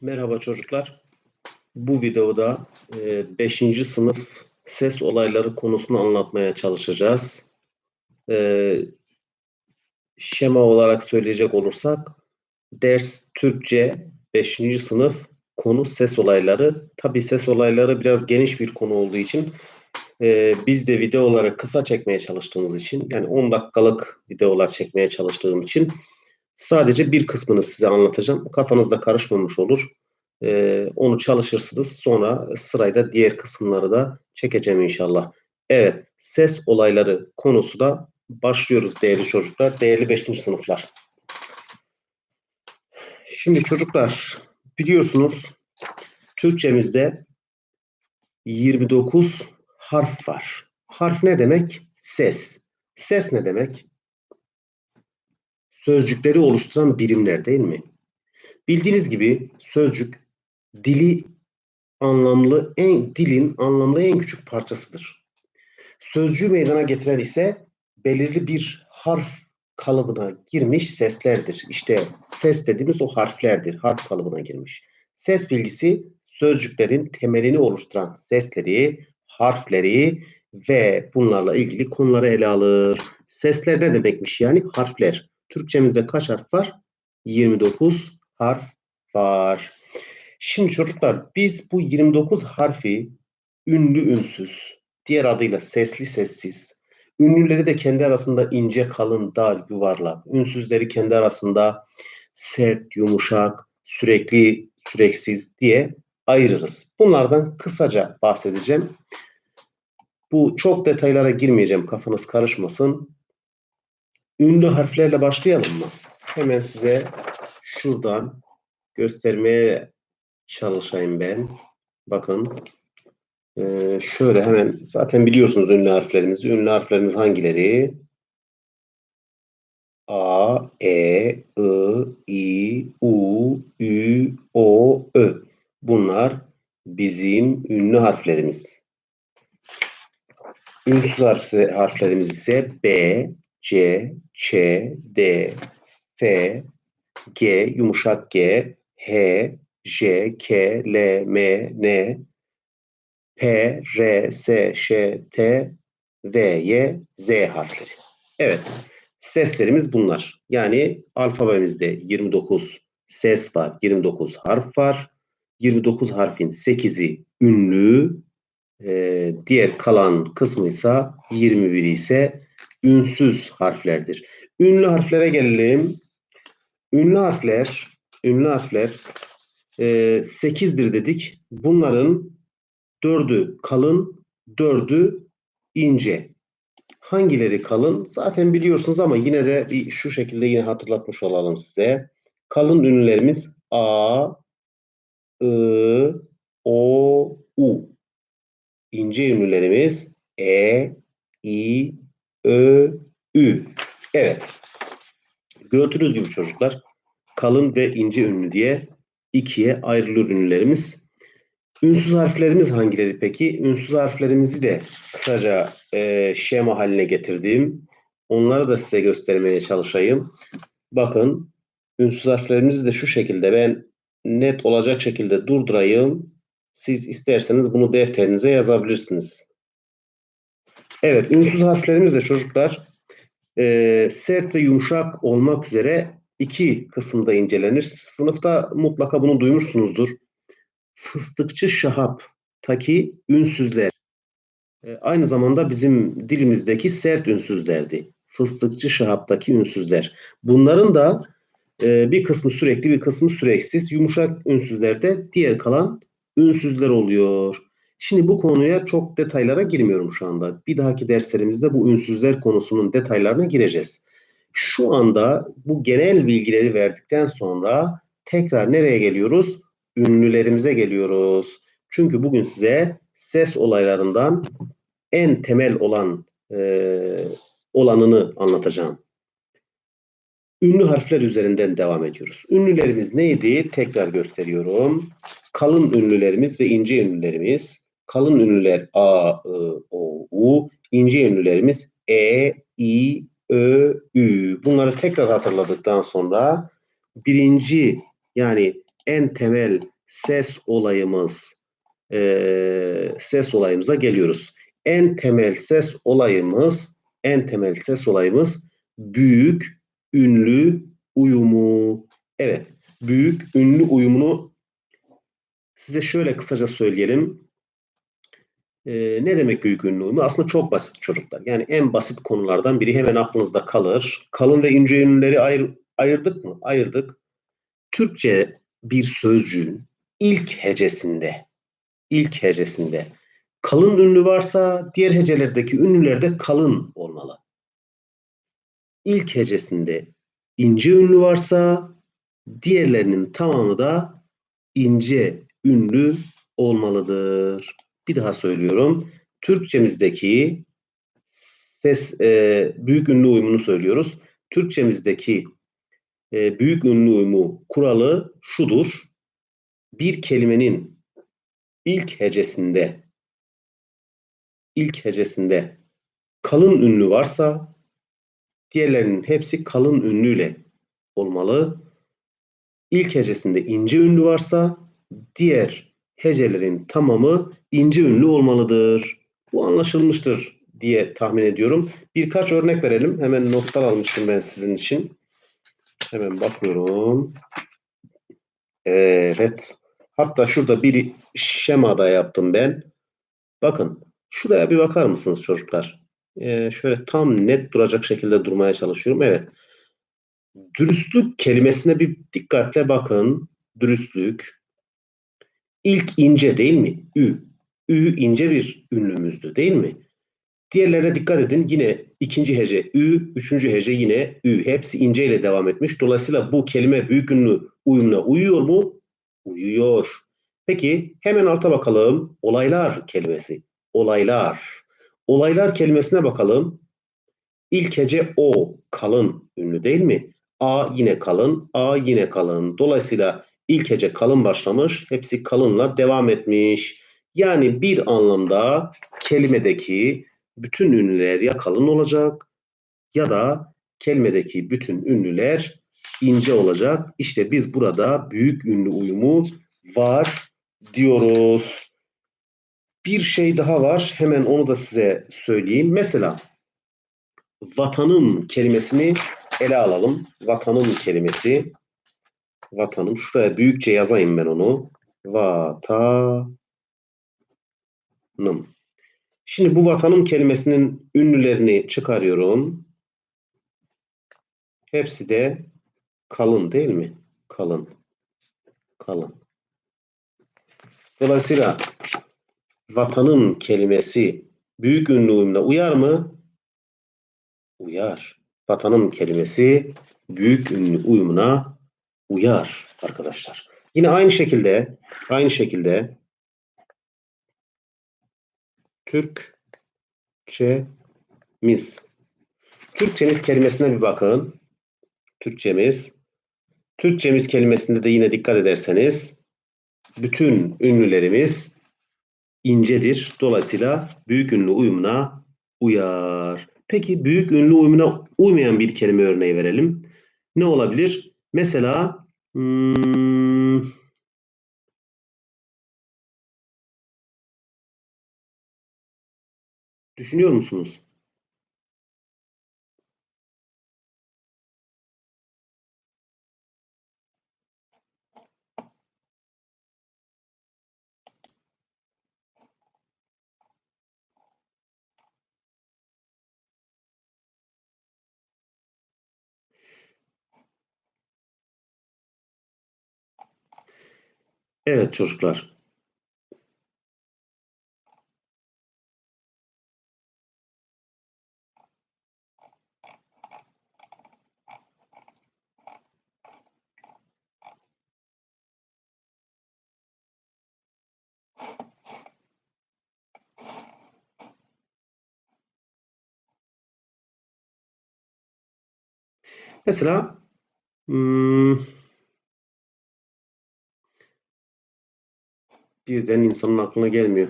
Merhaba çocuklar. Bu videoda 5. sınıf ses olayları konusunu anlatmaya çalışacağız. E, şema olarak söyleyecek olursak ders Türkçe 5. sınıf konu ses olayları. Tabi ses olayları biraz geniş bir konu olduğu için e, biz de video olarak kısa çekmeye çalıştığımız için yani 10 dakikalık videolar çekmeye çalıştığım için Sadece bir kısmını size anlatacağım. Kafanızda karışmamış olur. Ee, onu çalışırsınız. Sonra sırayla diğer kısımları da çekeceğim inşallah. Evet, ses olayları konusu da başlıyoruz değerli çocuklar, değerli 5. sınıflar. Şimdi çocuklar biliyorsunuz Türkçemizde 29 harf var. Harf ne demek? Ses. Ses ne demek? Sözcükleri oluşturan birimler değil mi? Bildiğiniz gibi sözcük dili anlamlı en dilin anlamlı en küçük parçasıdır. Sözcüğü meydana getiren ise belirli bir harf kalıbına girmiş seslerdir. İşte ses dediğimiz o harflerdir. Harf kalıbına girmiş. Ses bilgisi sözcüklerin temelini oluşturan sesleri, harfleri ve bunlarla ilgili konuları ele alır. Sesler ne demekmiş yani? Harfler. Türkçemizde kaç harf var? 29 harf var. Şimdi çocuklar biz bu 29 harfi ünlü ünsüz, diğer adıyla sesli sessiz, ünlüleri de kendi arasında ince, kalın, dar, yuvarlak, ünsüzleri kendi arasında sert, yumuşak, sürekli, süreksiz diye ayırırız. Bunlardan kısaca bahsedeceğim. Bu çok detaylara girmeyeceğim kafanız karışmasın. Ünlü harflerle başlayalım mı? Hemen size şuradan göstermeye çalışayım ben. Bakın. Ee, şöyle hemen zaten biliyorsunuz ünlü harflerimizi. Ünlü harflerimiz hangileri? A, E, I, I, U, Ü, O, Ö. Bunlar bizim ünlü harflerimiz. Ünsüz harflerimiz ise B, C, Ç, D, F, G, yumuşak G, H, J, K, L, M, N, P, R, S, Ş, T, V, Y, Z harfleri. Evet, seslerimiz bunlar. Yani alfabemizde 29 ses var, 29 harf var. 29 harfin 8'i ünlü, e, diğer kalan kısmı ise 21'i ise ünsüz harflerdir. Ünlü harflere gelelim. Ünlü harfler, ünlü harfler e, 8'dir dedik. Bunların dördü kalın, dördü ince. Hangileri kalın? Zaten biliyorsunuz ama yine de bir şu şekilde yine hatırlatmış olalım size. Kalın ünlülerimiz A, I, O, U. İnce ünlülerimiz E, I, Ö, Ü. Evet. Gördüğünüz gibi çocuklar kalın ve ince ünlü diye ikiye ayrılıyor ünlülerimiz. Ünsüz harflerimiz hangileri peki? Ünsüz harflerimizi de kısaca e, şema haline getirdim. Onları da size göstermeye çalışayım. Bakın ünsüz harflerimizi de şu şekilde ben net olacak şekilde durdurayım. Siz isterseniz bunu defterinize yazabilirsiniz. Evet, ünsüz harflerimiz de çocuklar e, sert ve yumuşak olmak üzere iki kısımda incelenir. Sınıfta mutlaka bunu duymuşsunuzdur. Fıstıkçı şahap taki ünsüzler. E, aynı zamanda bizim dilimizdeki sert ünsüzlerdi. Fıstıkçı şahaptaki ünsüzler. Bunların da e, bir kısmı sürekli bir kısmı süreksiz. Yumuşak ünsüzlerde diğer kalan ünsüzler oluyor. Şimdi bu konuya çok detaylara girmiyorum şu anda. Bir dahaki derslerimizde bu ünsüzler konusunun detaylarına gireceğiz. Şu anda bu genel bilgileri verdikten sonra tekrar nereye geliyoruz? Ünlülerimize geliyoruz. Çünkü bugün size ses olaylarından en temel olan e, olanını anlatacağım. Ünlü harfler üzerinden devam ediyoruz. Ünlülerimiz neydi? Tekrar gösteriyorum. Kalın ünlülerimiz ve ince ünlülerimiz kalın ünlüler A, I, O, U, ince ünlülerimiz E, I, Ö, Ü. Bunları tekrar hatırladıktan sonra birinci yani en temel ses olayımız e, ses olayımıza geliyoruz. En temel ses olayımız en temel ses olayımız büyük ünlü uyumu. Evet, büyük ünlü uyumunu size şöyle kısaca söyleyelim. Ee, ne demek büyük ünlü uyumu? Aslında çok basit çocuklar. Yani en basit konulardan biri hemen aklınızda kalır. Kalın ve ince ünlüleri ayır, ayırdık mı? Ayırdık. Türkçe bir sözcüğün ilk hecesinde ilk hecesinde kalın ünlü varsa diğer hecelerdeki ünlüler de kalın olmalı. İlk hecesinde ince ünlü varsa diğerlerinin tamamı da ince ünlü olmalıdır. Bir daha söylüyorum. Türkçemizdeki ses e, büyük ünlü uyumunu söylüyoruz. Türkçemizdeki e, büyük ünlü uyumu kuralı şudur. Bir kelimenin ilk hecesinde ilk hecesinde kalın ünlü varsa diğerlerinin hepsi kalın ünlüyle olmalı. İlk hecesinde ince ünlü varsa diğer hecelerin tamamı ince ünlü olmalıdır. Bu anlaşılmıştır diye tahmin ediyorum. Birkaç örnek verelim. Hemen notlar almıştım ben sizin için. Hemen bakıyorum. Evet. Hatta şurada bir şemada yaptım ben. Bakın şuraya bir bakar mısınız çocuklar? Ee, şöyle tam net duracak şekilde durmaya çalışıyorum. Evet. Dürüstlük kelimesine bir dikkatle bakın. Dürüstlük. İlk ince değil mi? Ü. Ü ince bir ünlümüzdü değil mi? Diğerlerine dikkat edin. Yine ikinci hece ü, üçüncü hece yine ü. Hepsi ince ile devam etmiş. Dolayısıyla bu kelime büyük ünlü uyumuna uyuyor mu? Uyuyor. Peki hemen alta bakalım. Olaylar kelimesi. Olaylar. Olaylar kelimesine bakalım. İlk hece o kalın ünlü değil mi? A yine kalın, A yine kalın. Dolayısıyla ilk hece kalın başlamış, hepsi kalınla devam etmiş. Yani bir anlamda kelimedeki bütün ünlüler ya kalın olacak ya da kelimedeki bütün ünlüler ince olacak. İşte biz burada büyük ünlü uyumu var diyoruz. Bir şey daha var. Hemen onu da size söyleyeyim. Mesela vatanın kelimesini ele alalım. Vatanın kelimesi. Vatanım. Şuraya büyükçe yazayım ben onu. Vatanım. Şimdi bu vatanım kelimesinin ünlülerini çıkarıyorum. Hepsi de kalın değil mi? Kalın. Kalın. Dolayısıyla vatanın kelimesi büyük ünlü uyumla uyar mı? Uyar. Vatanın kelimesi büyük ünlü uyumuna uyar arkadaşlar. Yine aynı şekilde aynı şekilde Türkçemiz. Türkçemiz kelimesine bir bakın. Türkçemiz. Türkçemiz kelimesinde de yine dikkat ederseniz bütün ünlülerimiz incedir. Dolayısıyla büyük ünlü uyumuna uyar. Peki büyük ünlü uyumuna uymayan bir kelime örneği verelim. Ne olabilir? Mesela hmm, düşünüyor musunuz? Evet çocuklar. Mesela hmm, birden insanın aklına gelmiyor.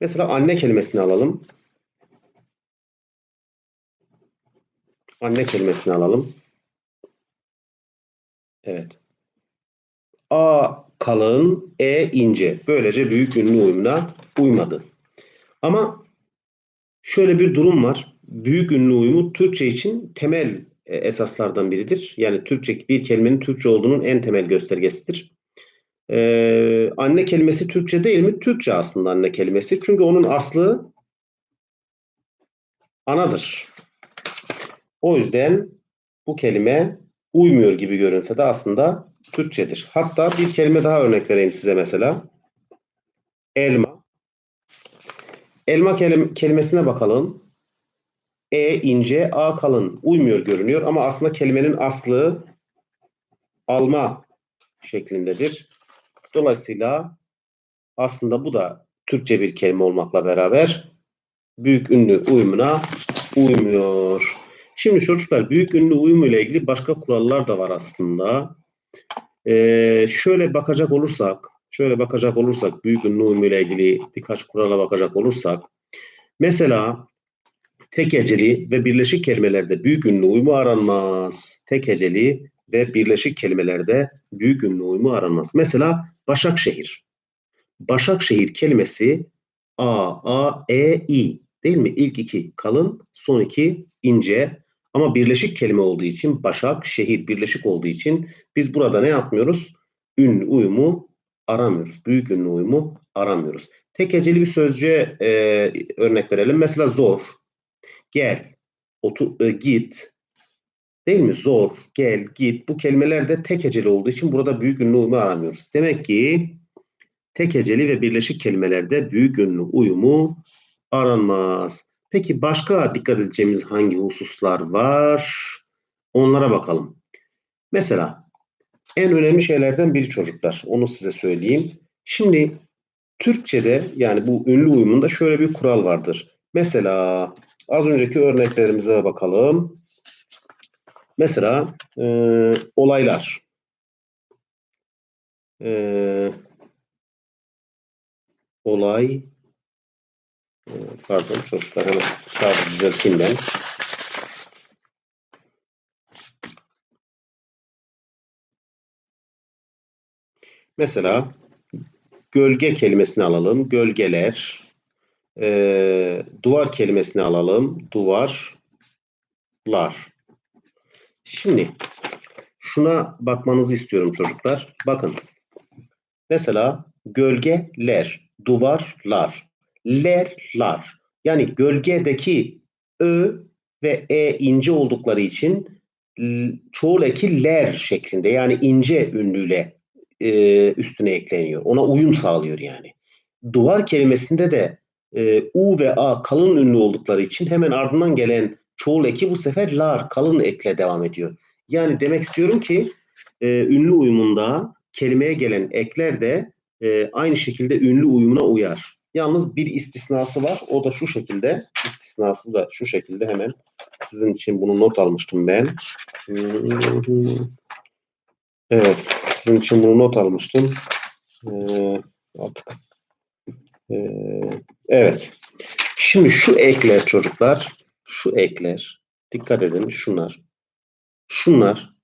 Mesela anne kelimesini alalım. Anne kelimesini alalım. Evet. A kalın, E ince. Böylece büyük ünlü uyumuna uymadı. Ama şöyle bir durum var. Büyük ünlü uyumu Türkçe için temel esaslardan biridir. Yani Türkçe bir kelimenin Türkçe olduğunun en temel göstergesidir. Ee, anne kelimesi Türkçe değil mi? Türkçe aslında anne kelimesi. Çünkü onun aslı anadır. O yüzden bu kelime uymuyor gibi görünse de aslında Türkçedir. Hatta bir kelime daha örnek vereyim size mesela. Elma. Elma kelim kelimesine bakalım. E ince, A kalın. Uymuyor görünüyor ama aslında kelimenin aslı alma şeklindedir. Dolayısıyla aslında bu da Türkçe bir kelime olmakla beraber büyük ünlü uyumuna uymuyor. Şimdi çocuklar büyük ünlü uyumu ile ilgili başka kurallar da var aslında. Ee, şöyle bakacak olursak, şöyle bakacak olursak büyük ünlü uyumu ile ilgili birkaç kurala bakacak olursak mesela tek heceli ve birleşik kelimelerde büyük ünlü uyumu aranmaz. Tek heceli ve birleşik kelimelerde büyük ünlü uyumu aranmaz. Mesela Başakşehir. Başakşehir kelimesi A, A, E, I değil mi? İlk iki kalın, son iki ince. Ama birleşik kelime olduğu için Başak, şehir birleşik olduğu için biz burada ne yapmıyoruz? Ünlü uyumu aramıyoruz. Büyük ünlü uyumu aramıyoruz. Tek heceli bir sözcüğe e, örnek verelim. Mesela zor, gel, otur, e, git, değil mi? Zor, gel, git. Bu kelimeler de tek heceli olduğu için burada büyük ünlü uyumu aramıyoruz. Demek ki tek heceli ve birleşik kelimelerde büyük ünlü uyumu aranmaz. Peki başka dikkat edeceğimiz hangi hususlar var? Onlara bakalım. Mesela en önemli şeylerden biri çocuklar. Onu size söyleyeyim. Şimdi Türkçe'de yani bu ünlü uyumunda şöyle bir kural vardır. Mesela az önceki örneklerimize bakalım. Mesela e, olaylar. E, olay e, pardon çocuklar hemen kağıdı düzelteyim ben. Mesela gölge kelimesini alalım. Gölgeler. E, duvar kelimesini alalım. Duvarlar. Şimdi şuna bakmanızı istiyorum çocuklar. Bakın. Mesela gölgeler, duvarlar, lerlar. Yani gölgedeki ö ve e ince oldukları için çoğul eki ler şeklinde yani ince ünlüyle e, üstüne ekleniyor. Ona uyum sağlıyor yani. Duvar kelimesinde de e, u ve a kalın ünlü oldukları için hemen ardından gelen çoğul eki bu sefer lar kalın ekle devam ediyor. Yani demek istiyorum ki e, ünlü uyumunda kelimeye gelen ekler de e, aynı şekilde ünlü uyumuna uyar. Yalnız bir istisnası var. O da şu şekilde. İstisnası da şu şekilde hemen sizin için bunu not almıştım ben. Evet. Sizin için bunu not almıştım. Ee, artık. Ee, evet. Şimdi şu ekler çocuklar. Şu ekler. Dikkat edin şunlar. Şunlar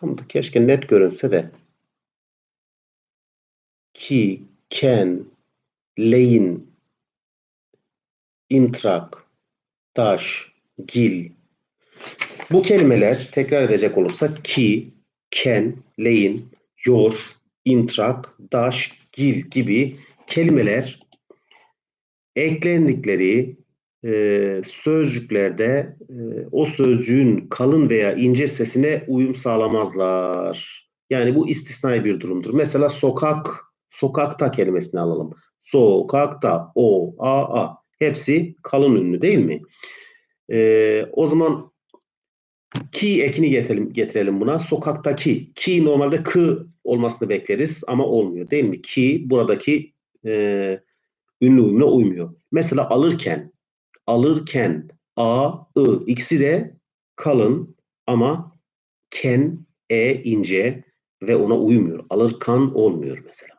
tam da keşke net görünse de ki, ken, leyin, intrak, taş, gil. Bu kelimeler tekrar edecek olursak ki, ken, leyin, yor, intrak, daş, gil gibi kelimeler eklendikleri e, sözcüklerde e, o sözcüğün kalın veya ince sesine uyum sağlamazlar. Yani bu istisnai bir durumdur. Mesela sokak, sokakta kelimesini alalım. Sokakta, o, a, a. Hepsi kalın ünlü değil mi? E, o zaman ki ekini getirelim, getirelim buna. Sokaktaki. Ki normalde k olmasını bekleriz ama olmuyor değil mi? Ki buradaki e, ünlü uyumuna uymuyor. Mesela alırken alırken a, ı ikisi de kalın ama ken, e ince ve ona uymuyor. Alırkan olmuyor mesela.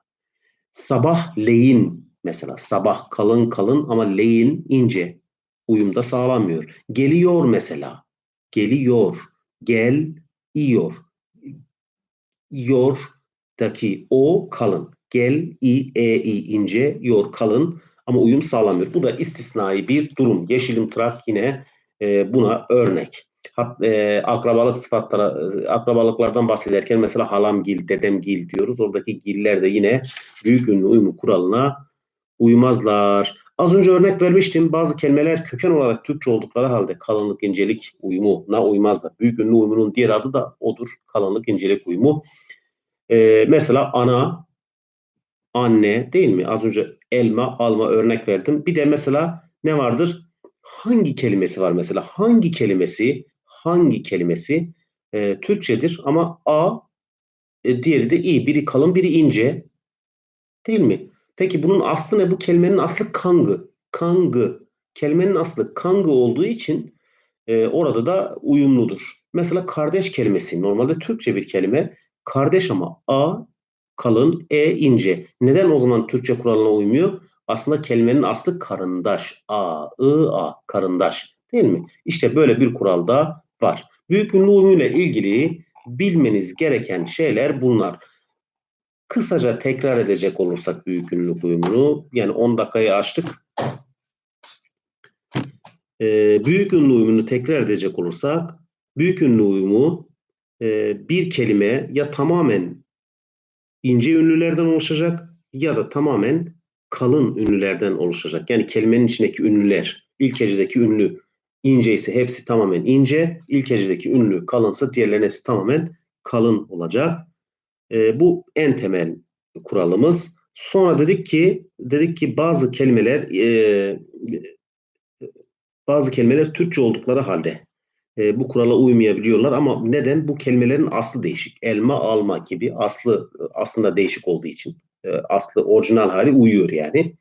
Sabahleyin mesela. Sabah kalın kalın ama leyin ince. Uyumda sağlamıyor. Geliyor mesela. Geliyor. Gel, iyor. Yor'daki o kalın. Gel, i, e, i ince, yor kalın ama uyum sağlamıyor. Bu da istisnai bir durum. Yeşilim trak yine e, buna örnek. Hat, e, akrabalık sıfatlara, e, akrabalıklardan bahsederken mesela halamgil, dedemgil diyoruz. Oradaki giller de yine büyük ünlü uyumu kuralına uymazlar. Az önce örnek vermiştim. Bazı kelimeler köken olarak Türkçe oldukları halde kalınlık, incelik uyumuna uymazlar. Büyük ünlü uyumunun diğer adı da odur. Kalınlık, incelik uyumu. Ee, mesela ana, anne değil mi? Az önce elma, alma örnek verdim. Bir de mesela ne vardır? Hangi kelimesi var mesela? Hangi kelimesi, hangi kelimesi e, Türkçedir ama a, e, diğeri de i. Biri kalın, biri ince. Değil mi? Peki bunun aslı ne? Bu kelimenin aslı kangı. Kangı. Kelimenin aslı kangı olduğu için e, orada da uyumludur. Mesela kardeş kelimesi normalde Türkçe bir kelime. Kardeş ama A kalın, E ince. Neden o zaman Türkçe kuralına uymuyor? Aslında kelimenin aslı karındaş. A, I, A, karındaş. Değil mi? İşte böyle bir kural da var. Büyük ünlü uyumuyla ilgili bilmeniz gereken şeyler bunlar. Kısaca tekrar edecek olursak büyük ünlü uyumunu, yani 10 dakikayı açtık. Ee, büyük ünlü uyumunu tekrar edecek olursak, büyük ünlü uyumu e, bir kelime ya tamamen ince ünlülerden oluşacak ya da tamamen kalın ünlülerden oluşacak. Yani kelimenin içindeki ünlüler, ilk hecedeki ünlü ince ise hepsi tamamen ince, ilk hecedeki ünlü kalınsa diğerlerinin hepsi tamamen kalın olacak. E, bu en temel kuralımız. Sonra dedik ki dedik ki bazı kelimeler e, bazı kelimeler Türkçe oldukları halde e, bu kurala uymayabiliyorlar ama neden? Bu kelimelerin aslı değişik. Elma, alma gibi aslı aslında değişik olduğu için e, aslı orijinal hali uyuyor yani.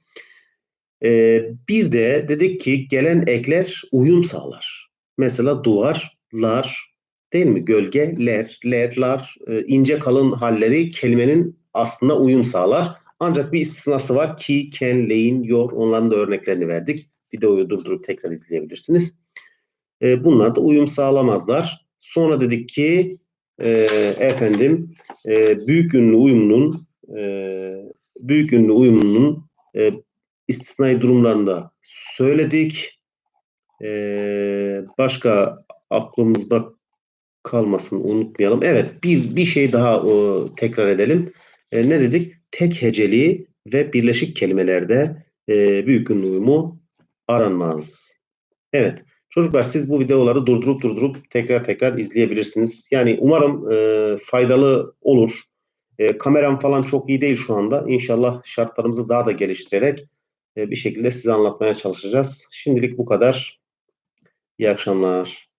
E, bir de dedik ki gelen ekler uyum sağlar. Mesela duvar, lar, değil mi? Gölgeler, lerlar, e, ince kalın halleri kelimenin aslında uyum sağlar. Ancak bir istisnası var ki, ken, leyin, yor onların da örneklerini verdik. Videoyu durdurup tekrar izleyebilirsiniz. E, bunlar da uyum sağlamazlar. Sonra dedik ki e, efendim e, büyük ünlü uyumunun e, büyük ünlü uyumunun e, istisnai durumlarında söyledik. E, başka aklımızda kalmasın unutmayalım. Evet bir, bir şey daha e, tekrar edelim. E, ne dedik? Tek heceli ve birleşik kelimelerde e, büyük ünlü uyumu aranmaz. Evet. Çocuklar siz bu videoları durdurup durdurup tekrar tekrar izleyebilirsiniz. Yani umarım e, faydalı olur. E, kameram falan çok iyi değil şu anda. İnşallah şartlarımızı daha da geliştirerek e, bir şekilde size anlatmaya çalışacağız. Şimdilik bu kadar. İyi akşamlar.